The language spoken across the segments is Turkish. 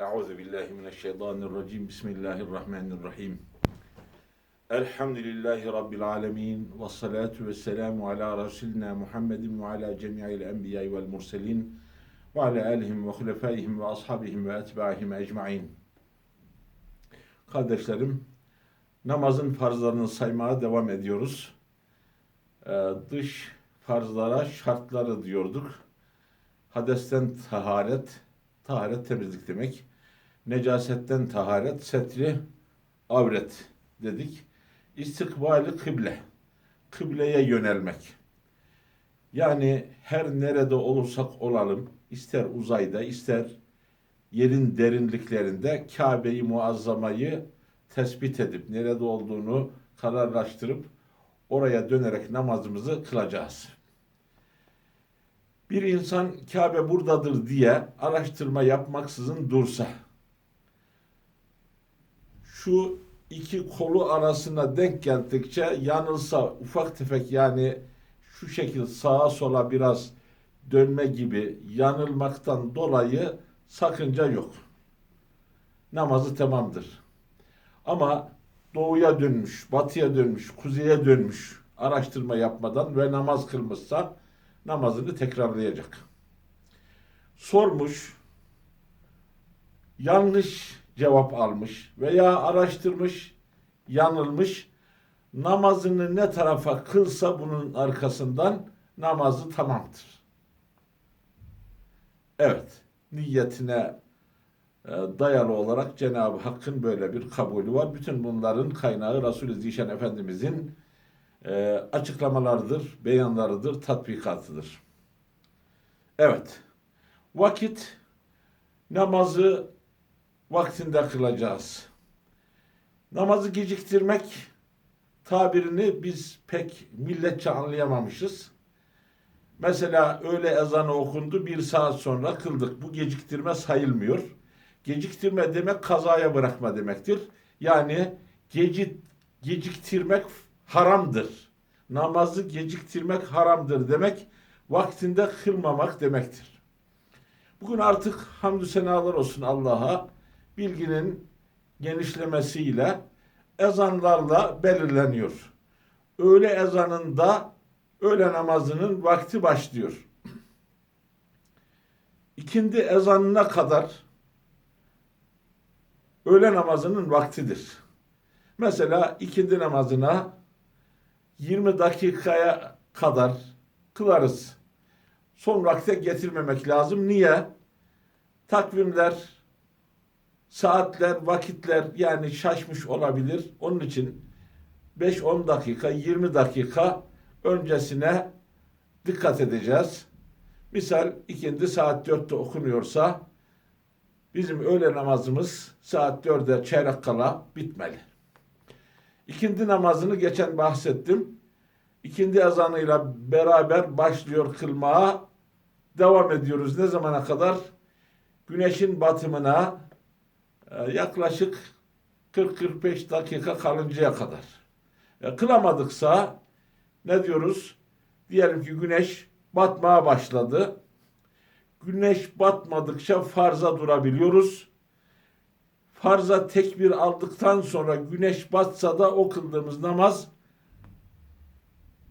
Euzu billahi mineşşeytanirracim. Bismillahirrahmanirrahim. Elhamdülillahi rabbil alamin ve salatu vesselamu ala resulina Muhammedin ve ala cemi'il enbiya'i vel murselin ve ala alihim ve hulefaihim ve ashabihim ve etba'ihim ecmaîn. Kardeşlerim, namazın farzlarını saymaya devam ediyoruz. Ee, dış farzlara şartları diyorduk. Hadesten taharet, taharet temizlik demek. Necasetten taharet, setri avret dedik. İstikbali kıble, kıbleye yönelmek. Yani her nerede olursak olalım, ister uzayda, ister yerin derinliklerinde Kabe'yi muazzamayı tespit edip, nerede olduğunu kararlaştırıp, oraya dönerek namazımızı kılacağız. Bir insan Kabe buradadır diye araştırma yapmaksızın dursa, şu iki kolu arasına denk geldikçe yanılsa ufak tefek yani şu şekil sağa sola biraz dönme gibi yanılmaktan dolayı sakınca yok. Namazı tamamdır. Ama doğuya dönmüş, batıya dönmüş, kuzeye dönmüş araştırma yapmadan ve namaz kılmışsa namazını tekrarlayacak. Sormuş, yanlış cevap almış veya araştırmış, yanılmış, namazını ne tarafa kılsa bunun arkasından namazı tamamdır. Evet, niyetine e, dayalı olarak Cenab-ı Hakk'ın böyle bir kabulü var. Bütün bunların kaynağı Resul-i Zişan Efendimizin e, açıklamalarıdır, beyanlarıdır, tatbikatıdır. Evet, vakit namazı vaktinde kılacağız. Namazı geciktirmek tabirini biz pek milletçe anlayamamışız. Mesela öğle ezanı okundu bir saat sonra kıldık. Bu geciktirme sayılmıyor. Geciktirme demek kazaya bırakma demektir. Yani geci, geciktirmek haramdır. Namazı geciktirmek haramdır demek vaktinde kılmamak demektir. Bugün artık hamdü senalar olsun Allah'a bilginin genişlemesiyle ezanlarla belirleniyor. Öğle ezanında öğle namazının vakti başlıyor. İkindi ezanına kadar öğle namazının vaktidir. Mesela ikindi namazına 20 dakikaya kadar kılarız. Son vakte getirmemek lazım. Niye? Takvimler, saatler, vakitler yani şaşmış olabilir. Onun için 5-10 dakika, 20 dakika öncesine dikkat edeceğiz. Misal ikindi saat 4'te okunuyorsa bizim öğle namazımız saat 4'e çeyrek kala bitmeli. İkindi namazını geçen bahsettim. İkindi ezanıyla beraber başlıyor kılmaya devam ediyoruz. Ne zamana kadar? Güneşin batımına yaklaşık 40-45 dakika kalıncaya kadar. E, kılamadıksa ne diyoruz? Diyelim ki güneş batmaya başladı. Güneş batmadıkça farza durabiliyoruz. Farza tekbir aldıktan sonra güneş batsa da o kıldığımız namaz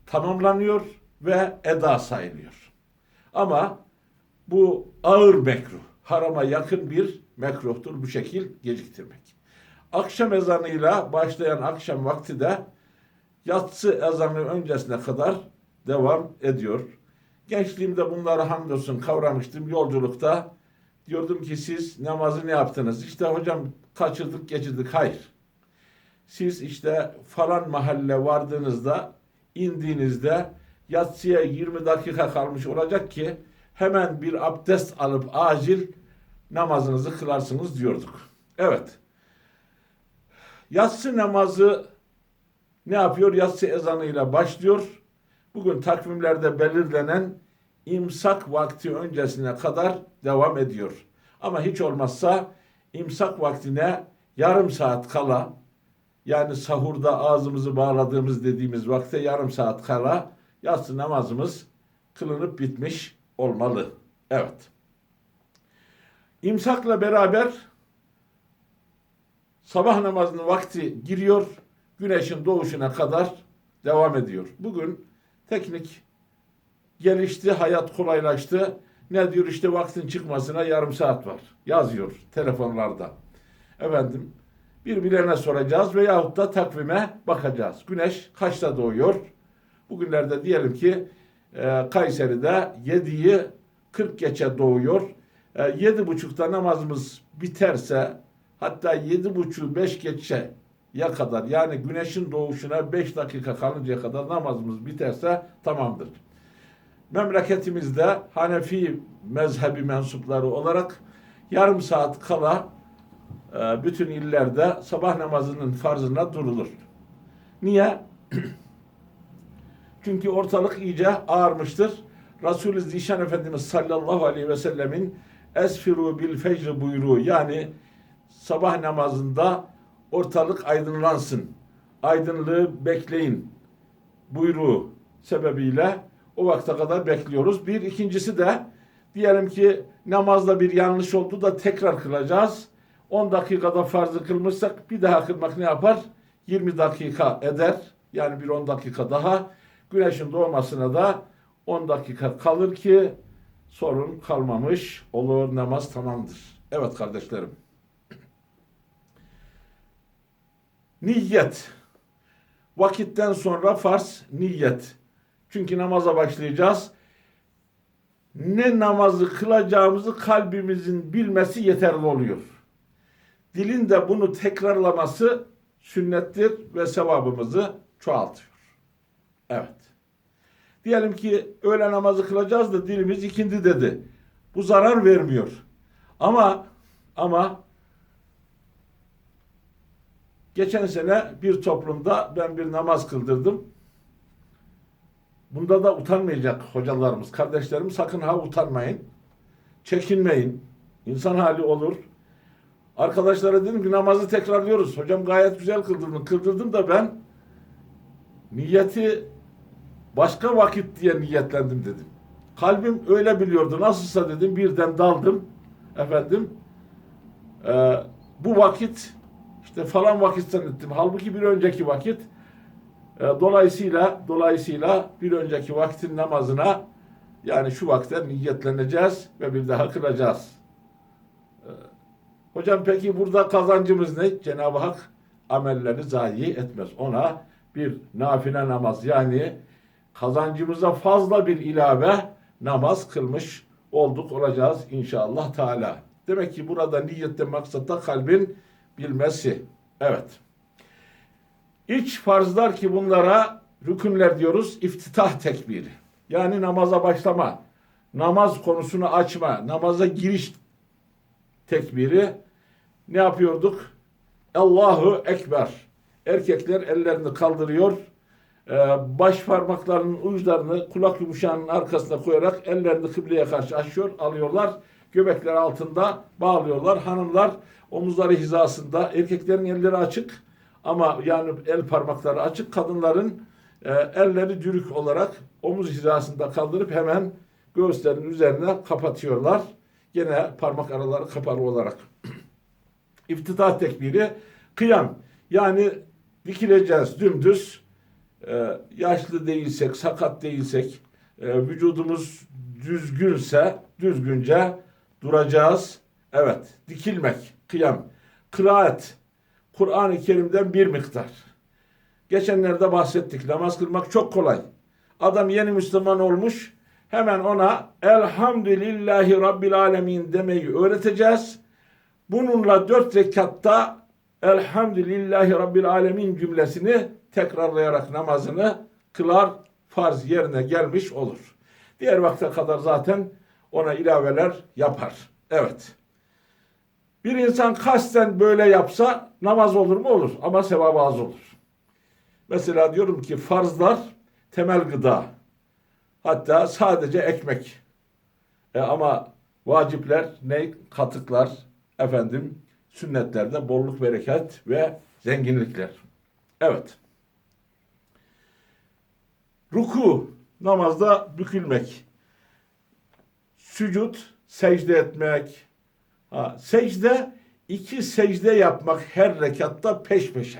tamamlanıyor ve eda sayılıyor. Ama bu ağır mekruh, harama yakın bir mekruhtur bu şekil geciktirmek. Akşam ezanıyla başlayan akşam vakti de yatsı ezanı öncesine kadar devam ediyor. Gençliğimde bunları hamdolsun kavramıştım yolculukta. Diyordum ki siz namazı ne yaptınız? İşte hocam kaçırdık geçirdik. Hayır. Siz işte falan mahalle vardığınızda indiğinizde yatsıya 20 dakika kalmış olacak ki hemen bir abdest alıp acil namazınızı kılarsınız diyorduk. Evet. Yatsı namazı ne yapıyor? Yatsı ezanıyla başlıyor. Bugün takvimlerde belirlenen imsak vakti öncesine kadar devam ediyor. Ama hiç olmazsa imsak vaktine yarım saat kala yani sahurda ağzımızı bağladığımız dediğimiz vakte yarım saat kala yatsı namazımız kılınıp bitmiş olmalı. Evet. İmsakla beraber sabah namazının vakti giriyor, güneşin doğuşuna kadar devam ediyor. Bugün teknik gelişti, hayat kolaylaştı. Ne diyor işte vaktin çıkmasına yarım saat var. Yazıyor telefonlarda. Efendim birbirlerine soracağız veyahut da takvime bakacağız. Güneş kaçta doğuyor? Bugünlerde diyelim ki e, Kayseri'de 7'yi 40 geçe doğuyor. E, 7.30'da namazımız biterse hatta 7.30 5 geçe ya kadar yani güneşin doğuşuna 5 dakika kalıncaya kadar namazımız biterse tamamdır. Memleketimizde Hanefi mezhebi mensupları olarak yarım saat kala e, bütün illerde sabah namazının farzına durulur. Niye? Çünkü ortalık iyice ağarmıştır. Resulü Zişan Efendimiz sallallahu aleyhi ve sellemin esfiru bil fecr buyruğu yani sabah namazında ortalık aydınlansın. Aydınlığı bekleyin buyruğu sebebiyle o vakte kadar bekliyoruz. Bir ikincisi de diyelim ki namazda bir yanlış oldu da tekrar kılacağız. 10 dakikada farzı kılmışsak bir daha kılmak ne yapar? 20 dakika eder. Yani bir 10 dakika daha. Güneşin doğmasına da 10 dakika kalır ki sorun kalmamış olur namaz tamamdır. Evet kardeşlerim. Niyet. Vakitten sonra farz niyet. Çünkü namaza başlayacağız. Ne namazı kılacağımızı kalbimizin bilmesi yeterli oluyor. Dilin de bunu tekrarlaması sünnettir ve sevabımızı çoğaltıyor. Evet. Diyelim ki öğle namazı kılacağız da dilimiz ikindi dedi. Bu zarar vermiyor. Ama ama geçen sene bir toplumda ben bir namaz kıldırdım. Bunda da utanmayacak hocalarımız, kardeşlerim sakın ha utanmayın. Çekinmeyin. İnsan hali olur. Arkadaşlara dedim ki namazı tekrarlıyoruz. Hocam gayet güzel kıldırdın. Kıldırdım da ben niyeti başka vakit diye niyetlendim dedim. Kalbim öyle biliyordu. Nasılsa dedim birden daldım. Efendim e, bu vakit işte falan vakit zannettim. Halbuki bir önceki vakit e, dolayısıyla dolayısıyla bir önceki vaktin namazına yani şu vakte niyetleneceğiz ve bir daha kılacağız. E, hocam peki burada kazancımız ne? Cenab-ı Hak amelleri zayi etmez. Ona bir nafile namaz yani kazancımıza fazla bir ilave namaz kılmış olduk olacağız inşallah Teala. Demek ki burada niyette maksatta kalbin bilmesi. Evet. İç farzlar ki bunlara rükünler diyoruz iftitah tekbiri. Yani namaza başlama, namaz konusunu açma, namaza giriş tekbiri ne yapıyorduk? Allahu Ekber. Erkekler ellerini kaldırıyor. Ee, baş parmaklarının uçlarını kulak yumuşağının arkasına koyarak ellerini kıbleye karşı açıyor, alıyorlar. Göbekler altında bağlıyorlar. Hanımlar omuzları hizasında, erkeklerin elleri açık ama yani el parmakları açık. Kadınların e, elleri dürük olarak omuz hizasında kaldırıp hemen göğüslerin üzerine kapatıyorlar. Gene parmak araları kapalı olarak. İftitah tekbiri, kıyam. Yani dikileceğiz dümdüz. Ee, yaşlı değilsek, sakat değilsek, e, vücudumuz düzgünse düzgünce duracağız. Evet, dikilmek, kıyam. Kıraat, Kur'an-ı Kerim'den bir miktar. Geçenlerde bahsettik. Namaz kılmak çok kolay. Adam yeni Müslüman olmuş. Hemen ona Elhamdülillahi Rabbil Alemin demeyi öğreteceğiz. Bununla dört rekatta Elhamdülillahi Rabbil Alemin cümlesini tekrarlayarak namazını kılar, farz yerine gelmiş olur. Diğer vakte kadar zaten ona ilaveler yapar. Evet. Bir insan kasten böyle yapsa namaz olur mu? Olur. Ama sevabı az olur. Mesela diyorum ki farzlar temel gıda. Hatta sadece ekmek. E ama vacipler ne? Katıklar, efendim sünnetlerde bolluk bereket ve zenginlikler. Evet. Ruku namazda bükülmek. Sücud secde etmek. Ha, secde iki secde yapmak her rekatta peş peşe.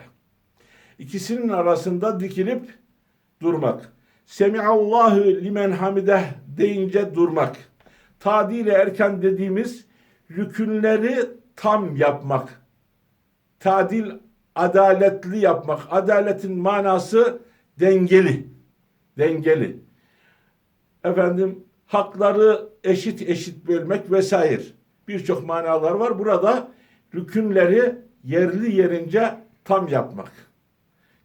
İkisinin arasında dikilip durmak. Semiallahu limen hamideh deyince durmak. Tadil erken dediğimiz rükünleri tam yapmak. Tadil adaletli yapmak. Adaletin manası dengeli. Dengeli. Efendim hakları eşit eşit bölmek vesaire. Birçok manalar var. Burada rükünleri yerli yerince tam yapmak.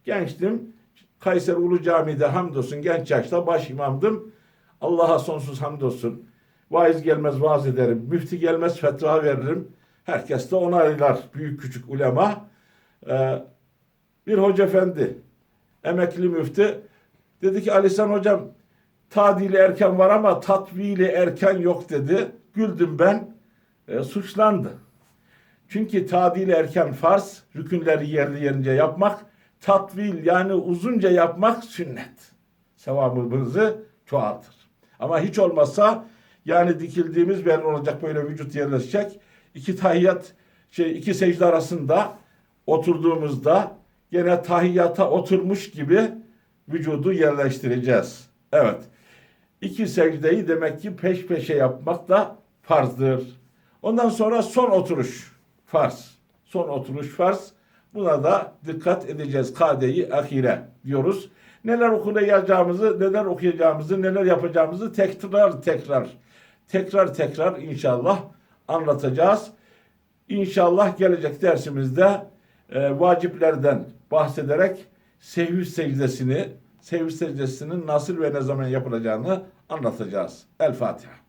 Gençtim. Kayseri Ulu Camii'de hamdolsun genç yaşta baş imamdım. Allah'a sonsuz hamdolsun. Vaiz gelmez vaaz ederim. Müfti gelmez fetva veririm. Herkes de onaylar. Büyük küçük ulema. Ee, bir hoca efendi, emekli müftü dedi ki Alisan hocam tadili erken var ama tatvili erken yok dedi. Güldüm ben. E, suçlandı. Çünkü tadil erken farz, rükünleri yerli yerince yapmak, tatvil yani uzunca yapmak sünnet. Sevabımızı çoğaltır. Ama hiç olmazsa yani dikildiğimiz belli olacak böyle vücut yerleşecek. İki tahiyyat şey iki secde arasında oturduğumuzda gene tahiyyata oturmuş gibi vücudu yerleştireceğiz. Evet. İki secdeyi demek ki peş peşe yapmak da farzdır. Ondan sonra son oturuş farz. Son oturuş farz. Buna da dikkat edeceğiz. Kadeyi ahire diyoruz. Neler okuyacağımızı, neler okuyacağımızı, neler yapacağımızı tekrar tekrar tekrar tekrar inşallah anlatacağız. İnşallah gelecek dersimizde e, vaciplerden bahsederek sevhü secdesini, sevhü secdesinin nasıl ve ne zaman yapılacağını anlatacağız. El Fatiha.